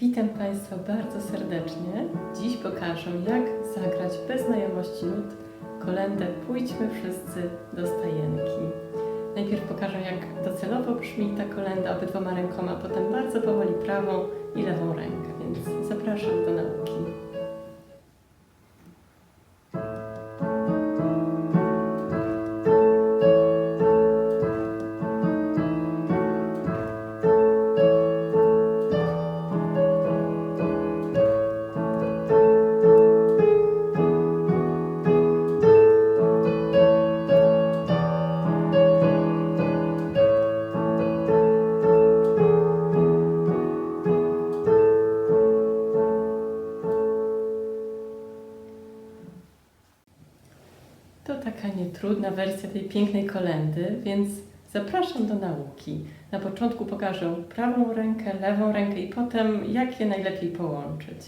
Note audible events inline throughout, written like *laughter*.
Witam Państwa bardzo serdecznie. Dziś pokażę, jak zagrać bez znajomości nut kolendę Pójdźmy wszyscy do stajenki. Najpierw pokażę, jak docelowo brzmi ta kolenda obydwoma rękoma, potem bardzo powoli prawą i lewą rękę, więc zapraszam do nauki. Pięknej kolendy, więc zapraszam do nauki. Na początku pokażę prawą rękę, lewą rękę i potem jak je najlepiej połączyć.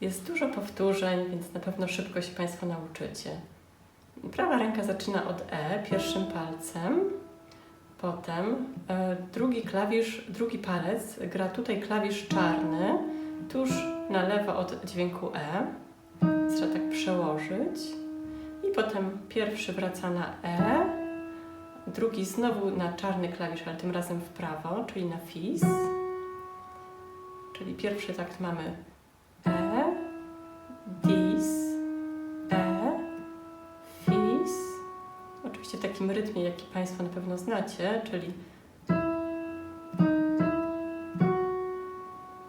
Jest dużo powtórzeń, więc na pewno szybko się Państwo nauczycie. Prawa ręka zaczyna od E pierwszym palcem, potem e, drugi klawisz, drugi palec gra tutaj klawisz czarny, tuż na lewo od dźwięku E. Trzeba tak przełożyć. Potem pierwszy wraca na E, drugi znowu na czarny klawisz, ale tym razem w prawo, czyli na Fis. Czyli pierwszy takt mamy E, Dis, E, Fis. Oczywiście w takim rytmie, jaki Państwo na pewno znacie, czyli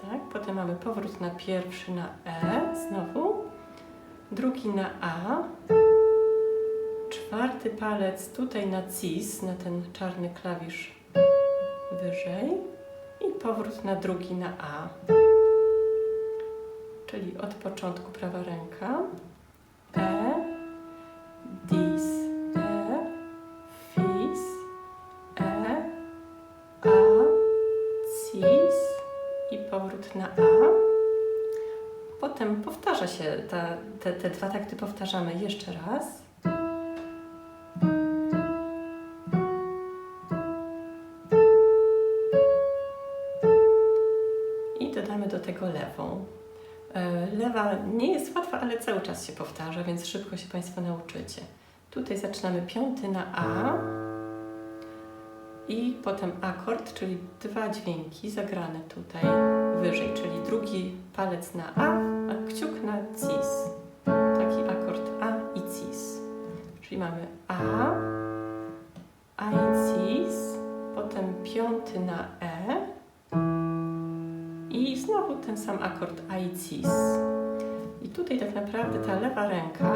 tak, potem mamy powrót na pierwszy na E znowu drugi na A, czwarty palec tutaj na cis, na ten czarny klawisz wyżej i powrót na drugi na A. Czyli od początku prawa ręka E, dis, E, fis, E, A, cis i powrót na A. Potem powtarza się, ta, te, te dwa takty powtarzamy jeszcze raz. I dodamy do tego lewą. E, Lewa nie jest łatwa, ale cały czas się powtarza, więc szybko się Państwo nauczycie. Tutaj zaczynamy piąty na A i potem akord, czyli dwa dźwięki zagrane tutaj wyżej, czyli drugi palec na A, a kciuk na cis. Taki akord A i cis. Czyli mamy A, A i cis, potem piąty na ten sam akord A i tutaj tak naprawdę ta lewa ręka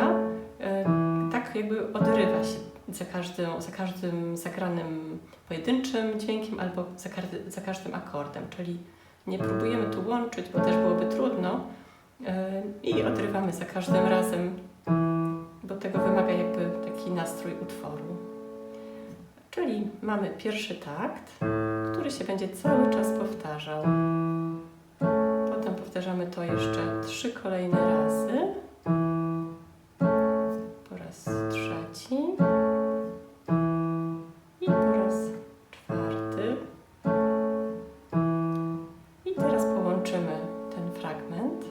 e, tak jakby odrywa się za każdym, za każdym zagranym pojedynczym dźwiękiem albo za, za każdym akordem, czyli nie próbujemy tu łączyć, bo też byłoby trudno yy, i odrywamy za każdym razem, bo tego wymaga jakby taki nastrój utworu. Czyli mamy pierwszy takt, który się będzie cały czas powtarzał. Powtarzamy to jeszcze trzy kolejne razy. Po raz trzeci. I po raz czwarty. I teraz połączymy ten fragment.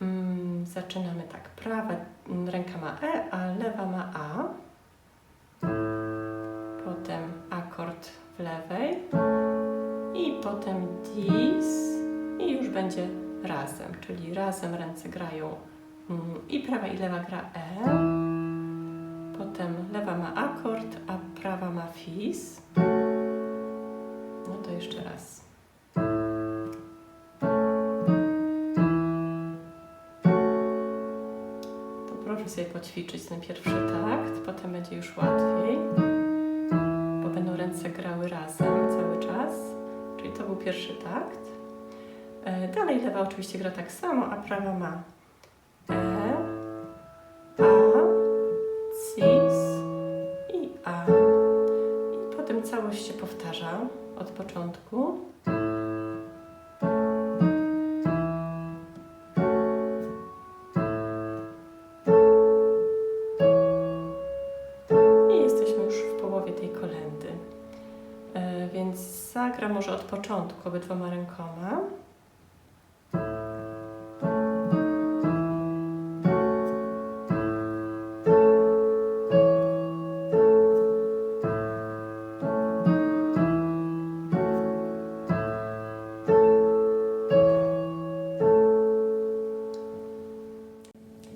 Mm, zaczynamy tak. Prawa mm, ręka ma E, a lewa ma A. Potem akord w lewej. I potem dis. I już będzie razem, czyli razem ręce grają mm, i prawa i lewa gra E. Potem lewa ma akord, a prawa ma fis. No to jeszcze raz. To proszę sobie poćwiczyć ten pierwszy takt, potem będzie już łatwiej, bo będą ręce grały razem cały czas. Czyli to był pierwszy takt. E, Dalej lewa oczywiście gra tak samo, a prawa ma E, A, cis i A. I potem całość się powtarza od początku. I jesteśmy już w połowie tej kolendy. E, Więc zagram może od początku obydwoma rękoma.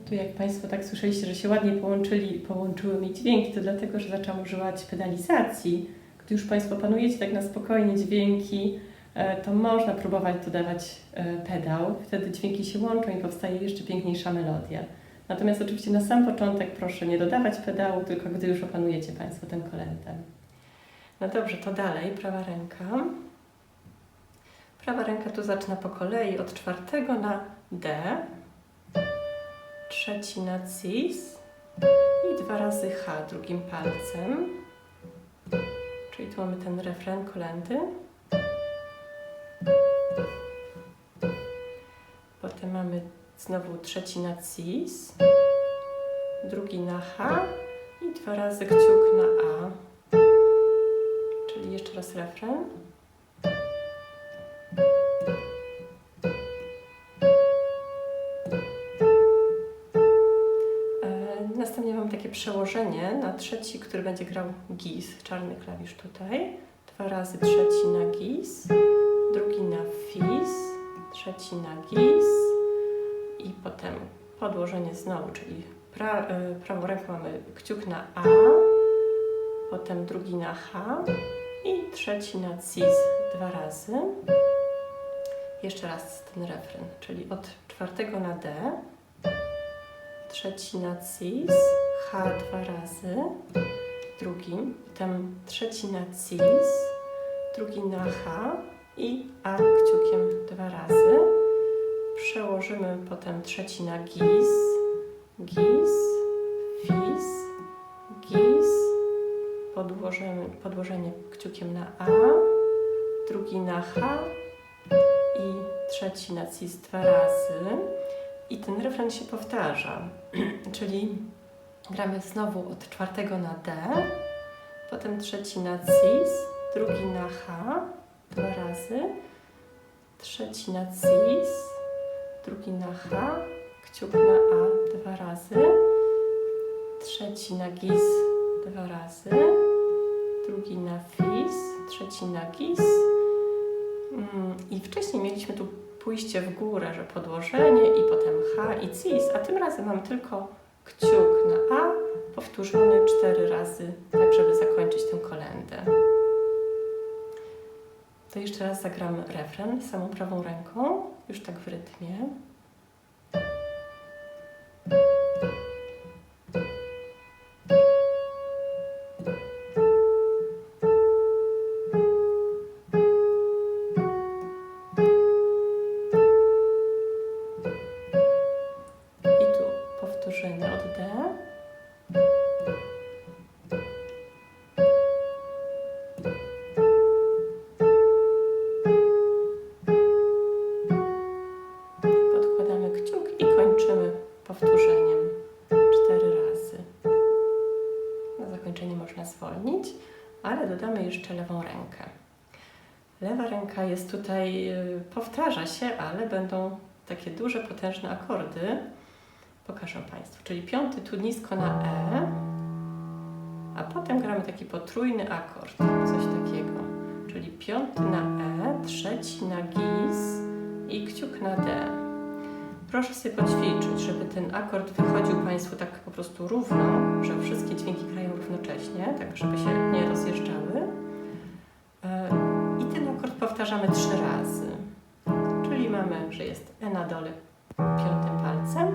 Tu jak Państwo tak słyszeliście, że się ładnie połączyli, połączyły mi dźwięki, to dlatego, że zaczęłam używać pedalizacji. Gdy już Państwo panujecie tak na spokojnie dźwięki, e, to można próbować dodawać e, pedał. Wtedy dźwięki się łączą i powstaje jeszcze piękniejsza melodia. Natomiast oczywiście na sam początek proszę nie dodawać pedału, tylko gdy już opanujecie Państwo ten kolędę. No dobrze, to dalej, prawa ręka. Prawa ręka tu zaczyna po kolei od czwartego na D, trzeci na cis i dwa razy H drugim palcem. Czyli tu mamy ten refren kolendy. Potem mamy znowu trzeci na cis, drugi na H i dwa razy kciuk na A. Czyli jeszcze raz refren. Takie przełożenie na trzeci, który będzie grał gis, czarny klawisz tutaj. Dwa razy trzeci na gis, drugi na fis, trzeci na gis i potem podłożenie znowu, czyli pra, e, prawą ręką mamy kciuk na A, potem drugi na H i trzeci na cis dwa razy. Jeszcze raz ten refren, czyli od czwartego na D, trzeci na cis, H dwa razy, drugi, potem trzeci na cis, drugi na H i A kciukiem dwa razy. Przełożymy potem trzeci na gis, gis, fis, gis, podłożymy, podłożenie kciukiem na A, drugi na H i trzeci na cis dwa razy. I ten refren się powtarza, *clears throat* czyli gramy znowu od czwartego na D, potem trzeci na cis, drugi na H dwa razy, trzeci na cis, drugi na H, kciuk na A dwa razy, trzeci na gis dwa razy, drugi na fis, trzeci na gis. Mm, I wcześniej mieliśmy tu pójście w górę, że podłożenie i potem H i cis, a tym razem mam tylko kciuk na A powtórzony cztery razy, tak żeby zakończyć tę kolendę. To jeszcze raz zagram refren samą prawą ręką, już tak w rytmie. Powtarza się, ale będą takie duże, potężne akordy. Pokażę Państwu. Czyli piąty tu nisko na E, a potem gramy taki potrójny akord, coś takiego. Czyli piąty na E, trzeci na gis i kciuk na D. Proszę sobie poćwiczyć, żeby ten akord wychodził Państwu tak po prostu równo, że wszystkie dźwięki grają równocześnie, tak żeby się nie rozjeżdżały. Powtarzamy trzy razy. Czyli mamy, że jest E na dole piątym palcem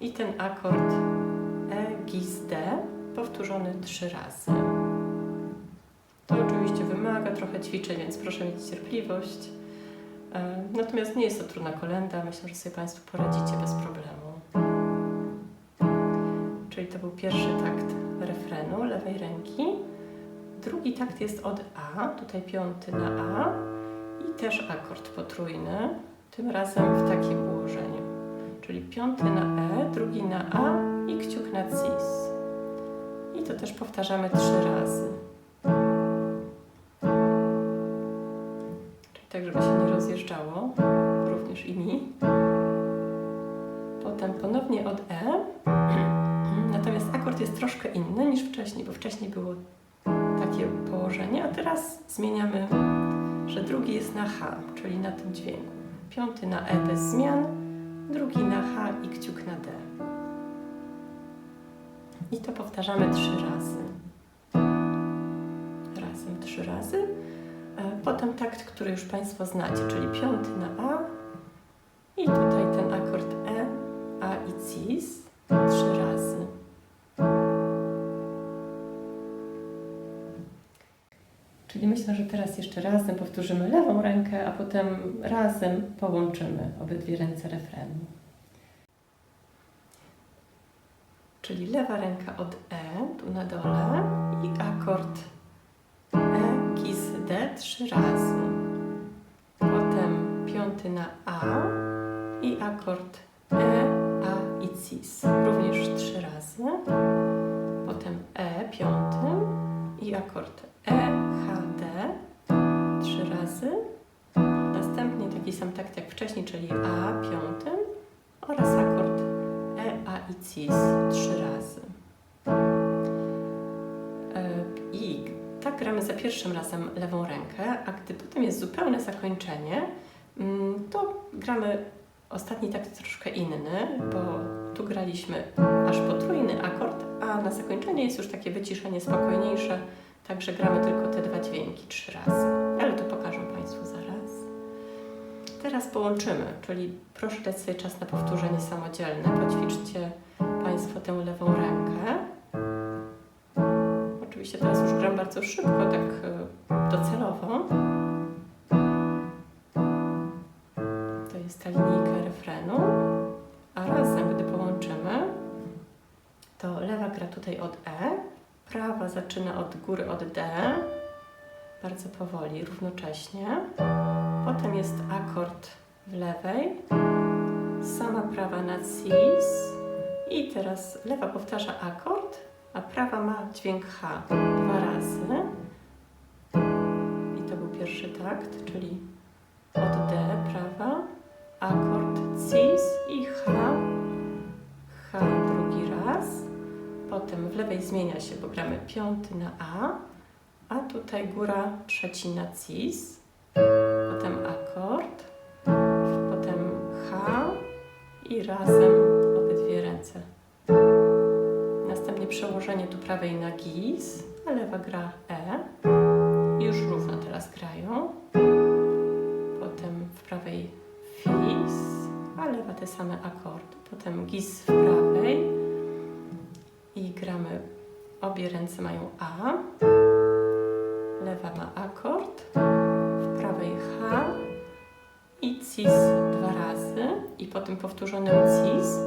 i ten akord E, gis, D powtórzony trzy razy. To oczywiście wymaga trochę ćwiczeń, więc proszę mieć cierpliwość. E, Natomiast nie jest to trudna kolenda, myślę, że sobie Państwo poradzicie bez problemu. Czyli to był pierwszy takt refrenu lewej ręki. Drugi takt jest od A, tutaj piąty na A i też akord potrójny, tym razem w takim ułożeniu. Czyli piąty na E, drugi na A i kciuk na cis. I to też powtarzamy trzy razy. tak żeby się nie rozjeżdżało, również i mi. Potem ponownie od E. *clears throat* Natomiast akord jest troszkę inny niż wcześniej, bo wcześniej było takie położenie, a teraz zmieniamy, że drugi jest na H, czyli na tym dźwięku. Piąty na E bez zmian, drugi na H i kciuk na D. I to powtarzamy trzy razy. Razem trzy razy. E, Potem takt, który już Państwo znacie, czyli piąty na A i tutaj ten akord E, A i Cis trzy razy. Czyli myślę, że teraz jeszcze razem powtórzymy lewą rękę, a potem razem połączymy obydwie ręce refrenu. Czyli lewa ręka od E, tu na dole i akord E, kis, D trzy razy. Potem piąty na A i akord E, A i cis również trzy razy. Potem E piąty i akord E, H, sam takt jak wcześniej, czyli A piątym oraz akord E, A i cis trzy razy. E, I tak gramy za pierwszym razem lewą rękę, a gdy potem jest zupełne zakończenie, mm, to gramy ostatni takt troszkę inny, bo tu graliśmy aż potrójny akord, a na zakończenie jest już takie wyciszenie spokojniejsze, także gramy tylko te dwa dźwięki trzy razy. Teraz połączymy, czyli proszę dać sobie czas na powtórzenie samodzielne. Poćwiczcie Państwo tę lewą rękę. Oczywiście teraz już gram bardzo szybko, tak e, docelowo. To jest ta linijka refrenu. A razem, gdy połączymy, to lewa gra tutaj od E, prawa zaczyna od góry od D, bardzo powoli, równocześnie. Potem jest akord w lewej, sama prawa na cis i teraz lewa powtarza akord, a prawa ma dźwięk H dwa razy. I to był pierwszy takt, czyli od D prawa, akord cis i H, H drugi raz. Potem w lewej zmienia się, bo gramy piąty na A, a tutaj góra trzeci na cis, potem akord, potem H i razem obydwie ręce. Następnie przełożenie tu prawej na gis, a lewa gra E. Już równo teraz grają. Potem w prawej fis, a lewa te same akordy. Potem gis w prawej i gramy, obie ręce mają A. Lewa ma akord, w prawej H i cis dwa razy i po tym powtórzonym cis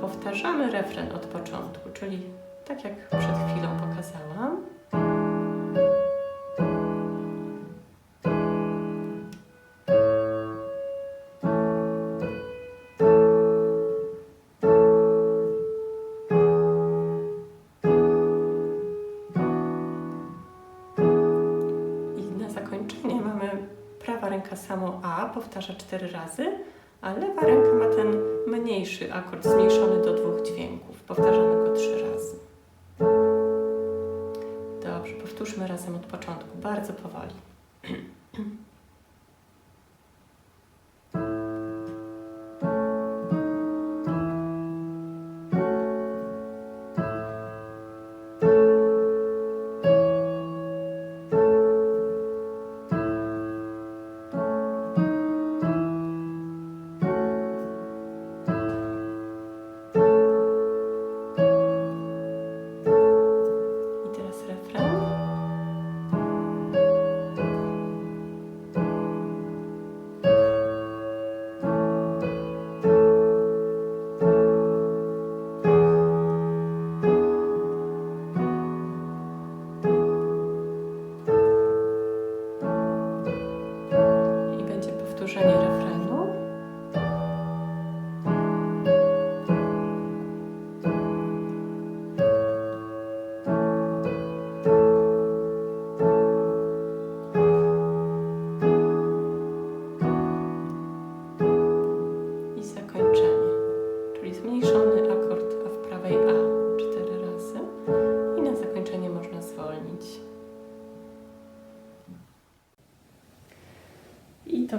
powtarzamy refren od początku, czyli tak jak przed chwilą pokazałam. Ręka samo A, powtarza cztery razy, a lewa ręka ma ten mniejszy akord zmniejszony do dwóch dźwięków. Powtarzamy go trzy razy. Dobrze, powtórzmy razem od początku, bardzo powoli.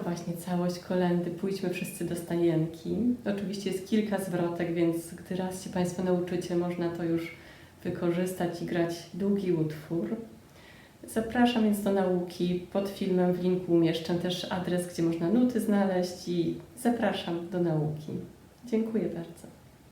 Właśnie całość kolendy. Pójdźmy wszyscy do stanienki. Oczywiście jest kilka zwrotek, więc gdy raz się Państwo nauczycie, można to już wykorzystać i grać długi utwór. Zapraszam więc do nauki. Pod filmem w linku umieszczę też adres, gdzie można nuty znaleźć i zapraszam do nauki. Dziękuję bardzo.